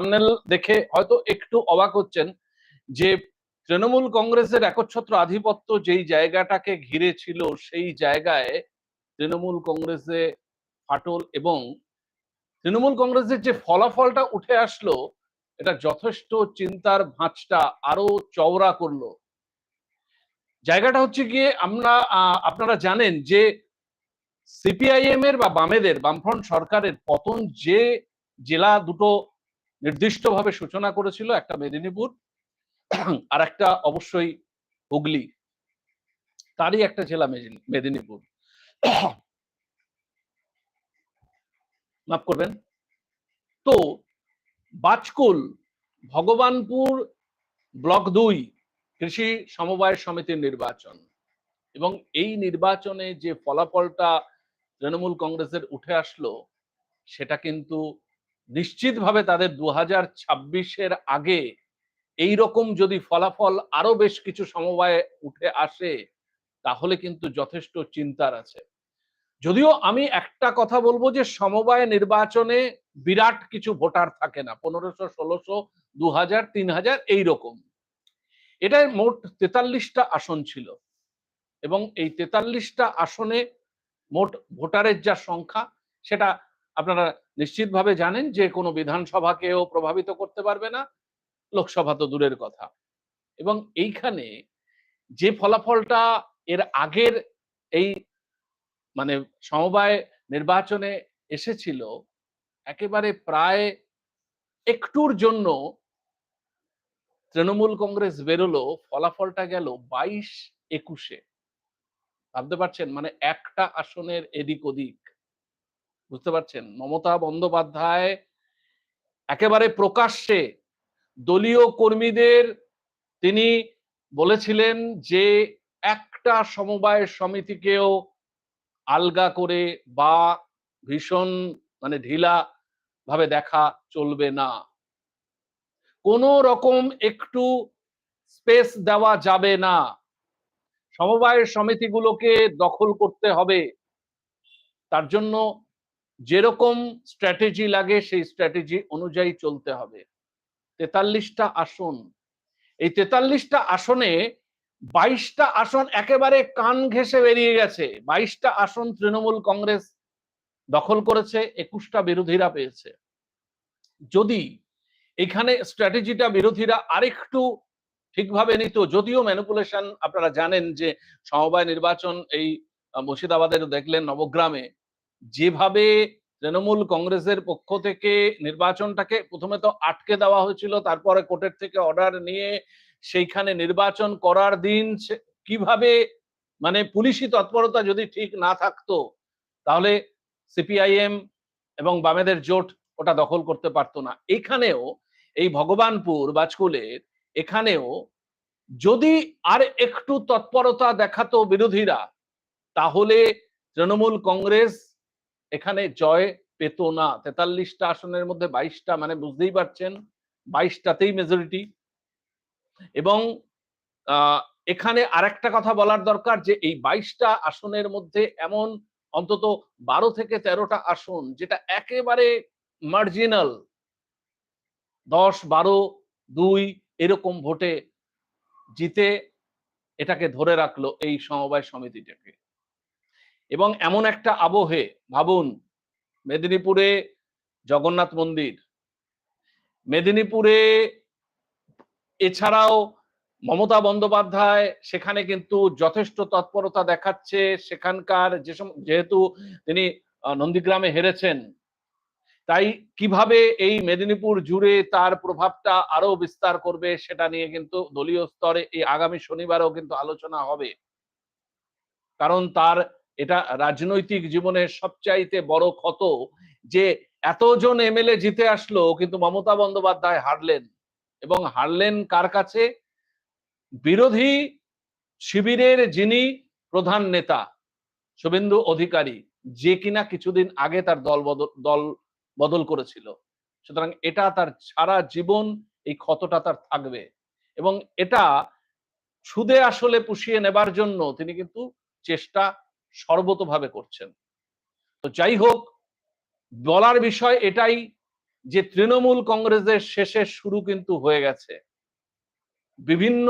thumbnail দেখে হয়তো একটু অবাক হচ্ছেন যে তৃণমূল কংগ্রেসের একচ্ছত্র আধিপত্য যেই জায়গাটাকে ঘিরে ছিল, সেই জায়গায় তৃণমূল কংগ্রেসে ফাটল এবং তৃণমূল কংগ্রেসের যে ফলাফলটা উঠে আসলো, এটা যথেষ্ট চিন্তার ভাঁজটা আরও চওড়া করল। জায়গাটা হচ্ছে গিয়ে আমরা আপনারা জানেন যে সিপিআইএম এর বা বামেদের, বামফ্রন্ট সরকারের পতন যে জেলা দুটো নির্দিষ্টভাবে সূচনা করেছিল একটা মেদিনীপুর, আর একটা অবশ্যই হুগলি। তারই একটা জেলা মেদিনীপুর। মাফ করবেন। তো, বাজকুল, ভগবানপুর, ব্লক দুই, কৃষি সমবায় সমিতির নির্বাচন। এবং এই নির্বাচনে যে ফলাফলটা তৃণমূল কংগ্রেসের উঠে আসলো, সেটা কিন্তু নিশ্চিতভাবে তাদের দু হাজার ছাব্বিশের আগে এই রকম যদি ফলাফল আরও বেশ কিছু সমবায়ে উঠে আসে, তাহলে কিন্তু যথেষ্ট চিন্তার আছে। যদিও আমি একটা কথা বলব যে সমবায় নির্বাচনে বিরাট কিছু ভোটার থাকে না, পনেরোশো, ষোলোশো দু হাজার তিন হাজার এইরকম। এটায় মোট তেতাল্লিশটা আসন ছিল এবং এই তেতাল্লিশটা আসনে মোট ভোটারের যা সংখ্যা, সেটা আপনারা নিশ্চিতভাবে জানেন যে কোনো বিধানসভাকেও প্রভাবিত করতে পারবে না। লোকসভা তো দূরের কথা। এবং এইখানে যে ফলাফলটা এর আগের এই মানে সমবায় নির্বাচনে এসেছিল, একেবারে প্রায় একটুর জন্য তৃণমূল কংগ্রেস বেরোলো, ফলাফলটা গেল বাইশ একুশে। ভাবতে পারছেন? মানে একটা আসনের এদিক ওদিক। বুঝতে পারছেন? মমতা বন্দ্যোপাধ্যায় একেবারে প্রকাশ্যে দলীয় কর্মীদের তিনি বলেছিলেন যে একটা সমবায় সমিতিকেও আলগা করে বা ভীষণ মানে ঢিলা ভাবে দেখা চলবে না। কোন রকম একটু স্পেস দেওয়া যাবে না। সমবায় সমিতিগুলোকে দখল করতে হবে। তার জন্য যেরকম স্ট্র্যাটেজি লাগে, সেই স্ট্র্যাটেজি অনুযায়ী চলতে হবে। তেতাল্লিশটা আসন। এই তেতাল্লিশটা আসনে বাইশটা আসন একেবারে কান ঘেঁষে বেরিয়ে গেছে। বাইশটা আসন তৃণমূল কংগ্রেস দখল করেছে, একুশটা বিরোধীরা পেয়েছে। যদি এখানে স্ট্র্যাটেজিটা বিরোধীরা আরেকটু ঠিকভাবে নিত, যদিও ম্যানিপুলেশন আপনারা জানেন যে সমবায় নির্বাচন এই মুর্শিদাবাদের দেখলেন নবগ্রামে। যেভাবে তৃণমূল কংগ্রেসের পক্ষ থেকে নির্বাচনটাকে প্রথমে তো আটকে দেওয়া হয়েছিল, তারপরে কোর্টের থেকে অর্ডার নিয়ে সেইখানে নির্বাচন করার দিন কীভাবে মানে পুলিশি তৎপরতা যদি ঠিক না থাকতো, তাহলে সিপিআইএম এবং বামেদের জোট ওটা দখল করতে পারতো না। এখানেও এই ভগবানপুর বাজকুলের এখানেও যদি আর একটু তৎপরতা দেখাতো বিরোধীরা, তাহলে তৃণমূল কংগ্রেস এখানে জয় পেত না। তেতাল্লিশটা আসনের মধ্যে বাইশটা মানে বুঝতেই পারছেন, বাইশটাতেই মেজরিটি এবং এখানে আরেকটা কথা বলার দরকার যে, এই বাইশটা আসনের মধ্যে এমন অন্তত বারো থেকে তেরোটা আসন যেটা একেবারে মার্জিনাল দশ, বারো, দুই এরকম ভোটে জিতে এটাকে ধরে রাখল এই সমবায় সমিতিটাকে। এবং এমন একটা আবহে ভাবুন, মেদিনীপুরে জগন্নাথ মন্দির। মেদিনীপুরে এছাড়াও মমতা বন্দ্যোপাধ্যায়, সেখানে কিন্তু যথেষ্ট তৎপরতা দেখাচ্ছে। সেখানকার যে যেহেতু তিনি নন্দীগ্রামে হেরেছেন, তাই কীভাবে এই মেদিনীপুর জুড়ে তার প্রভাবটা আরও বিস্তার করবে সেটা নিয়ে কিন্তু দলীয় স্তরে এই আগামী শনিবারও কিন্তু আলোচনা হবে। কারণ তার এটা রাজনৈতিক জীবনের সবচাইতে বড় ক্ষত যে এতজন এমএলএ জিতে আসলো কিন্তু মমতা বন্দ্যোপাধ্যায় হারলেন। এবং হারলেন কার কাছে? বিরোধী শিবিরের যিনি প্রধান নেতা, শুভেন্দু অধিকারী, যে কিনা কিছুদিন আগে তার দল বদল দল বদল করেছিল। সুতরাং এটা তার সারা জীবন এই ক্ষতটা তার থাকবে। এবং এটা সুদে আসলে পুষিয়ে নেবার জন্য তিনি কিন্তু চেষ্টা সর্বতভাবে করছেন। তো যাই হোক বলার বিষয় এটাই যে তৃণমূল কংগ্রেসের শেষের শুরু কিন্তু হয়ে গেছে। বিভিন্ন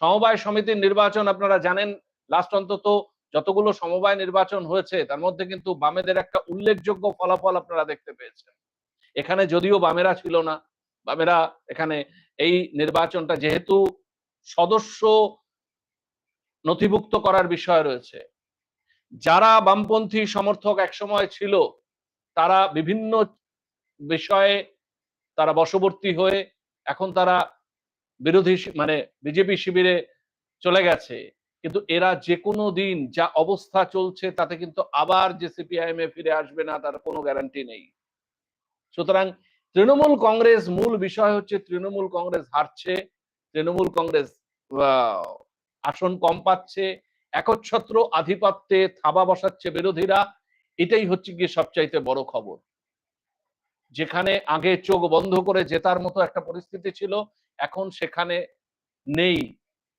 সমবায় সমিতির নির্বাচন আপনারা জানেন লাস্ট অন্তত যতগুলো সমবায় নির্বাচন হয়েছে, তার মধ্যে কিন্তু বামেদের একটা উল্লেখযোগ্য ফলাফল আপনারা দেখতে পেয়েছেন। এখানে যদিও বামেরা ছিল না, বামেরা এখানে এই নির্বাচনটা যেহেতু সদস্য নথিভুক্ত করার বিষয় রয়েছে যারা বামপন্থী সমর্থক একসময় ছিল, তারা বিভিন্ন বিষয়ে তারা বশবর্তী হয়ে এখন তারা বিরোধী মানে বিজেপি শিবিরে চলে গেছে। কিন্তু এরা যে কোনো দিন যা অবস্থা চলছে তাতে কিন্তু আবার যে সিপিআইএম এ ফিরে আসবে না, তার কোনো গ্যারান্টি নেই। সুতরাং তৃণমূল কংগ্রেস মূল বিষয় হচ্ছে তৃণমূল কংগ্রেস হারছে, তৃণমূল কংগ্রেস আসন কম পাচ্ছে একচ্ছত্র আধিপত্যে থাবা বসাচ্ছে বিরোধীরা, এটাই হচ্ছে গিয়ে সবচাইতে বড় খবর। যেখানে আগে চোখ বন্ধ করে জেতার মতো একটা পরিস্থিতি ছিল, এখন সেখানে নেই।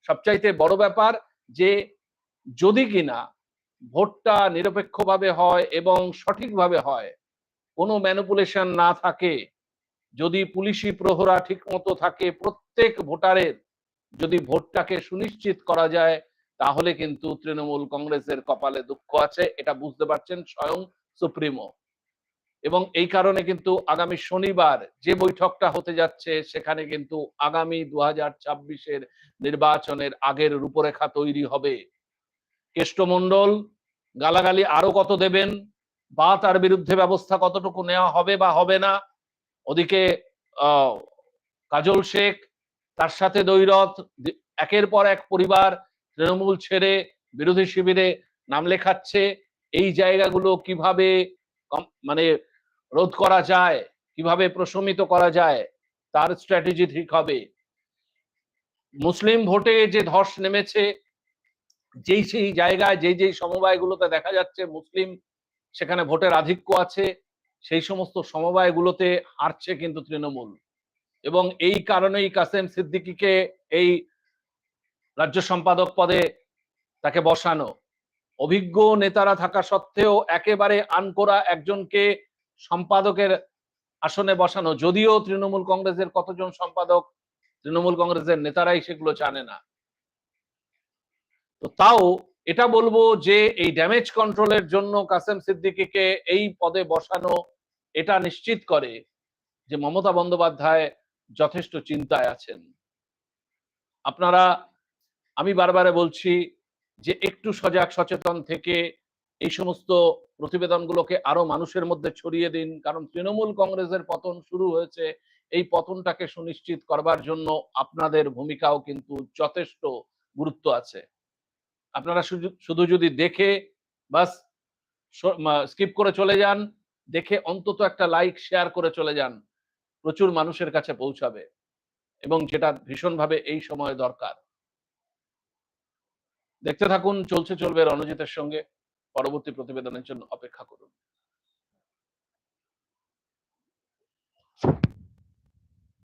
সবচাইতে বড় ব্যাপার যে, যদি কিনা ভোটটা নিরপেক্ষভাবে হয় এবং সঠিকভাবে হয়, কোনো ম্যানুপুলেশন না থাকে, যদি পুলিশি প্রহরা ঠিক মতো থাকে, প্রত্যেক ভোটারের যদি ভোটটাকে সুনিশ্চিত করা যায় তাহলে কিন্তু তৃণমূল কংগ্রেসের কপালে দুঃখ আছে, এটা বুঝতে পারছেন স্বয়ং সুপ্রিমো। এবং এই কারণে কিন্তু আগামী শনিবার যে বৈঠকটা হতে যাচ্ছে, সেখানে কিন্তু আগামী দু হাজার ছাব্বিশের নির্বাচনের আগের রূপরেখা তৈরি হবে। কেষ্টমণ্ডল গালাগালি আরও কত দেবেন? বা তার বিরুদ্ধে ব্যবস্থা কতটুকু নেওয়া হবে বা হবে না? ওদিকে কাজল শেখ, তার সাথে দৈরথ, একের পর এক পরিবার তৃণমূল ছেড়ে বিরোধী শিবিরে নাম লেখাচ্ছে। এই জায়গাগুলো কীভাবে মানে রোধ করা যায়, কীভাবে প্রশমিত করা যায়, তার স্ট্র্যাটেজি ঠিক হবে। মুসলিম ভোটে যে ধস নেমেছে, যেই সেই জায়গায়, যেই যেই সমবায়গুলোতে দেখা যাচ্ছে মুসলিম সেখানে ভোটের আধিক্য আছে, সেই সমস্ত সমবায়গুলোতে হারছে কিন্তু তৃণমূল। এবং এই কারণেই কাসেম সিদ্দিকীকে এই রাজ্য সম্পাদক পদে তাকে বসানো। অভিজ্ঞ নেতারা থাকা সত্ত্বেও একেবারে আনকোরা একজনকে সম্পাদকের আসনে বসানো। যদিও তৃণমূল কংগ্রেসের কতজন সম্পাদক তৃণমূল কংগ্রেসের নেতারাই সেগুলো জানে না। তো তাও এটা বলব যে এই ড্যামেজ কন্ট্রোলের জন্য কাসেম সিদ্দিকীকে এই পদে বসানো এটা নিশ্চিত করে যে মমতা বন্দ্যোপাধ্যায় যথেষ্ট চিন্তায় আছেন। আপনারা আমি বারবারে বলছি যে একটু সজাগ, সচেতন থেকে এই সমস্ত প্রতিবেদনগুলোকে আরও মানুষের মধ্যে ছড়িয়ে দিন। কারণ তৃণমূল কংগ্রেসের পতন শুরু হয়েছে। এই পতনটাকে সুনিশ্চিত করবার জন্য আপনাদের ভূমিকাও কিন্তু যথেষ্ট গুরুত্ব আছে। আপনারা শুধু যদি দেখে বাস স্কিপ করে চলে যান, দেখে অন্তত একটা লাইক, শেয়ার করে চলে যান, প্রচুর মানুষের কাছে পৌঁছাবে। এবং যেটা ভীষণভাবে এই সময় দরকার। দেখতে থাকুন চলছে চলবে রণজিতের সঙ্গে। পরবর্তী প্রতিবেদনের জন্য অপেক্ষা করুন।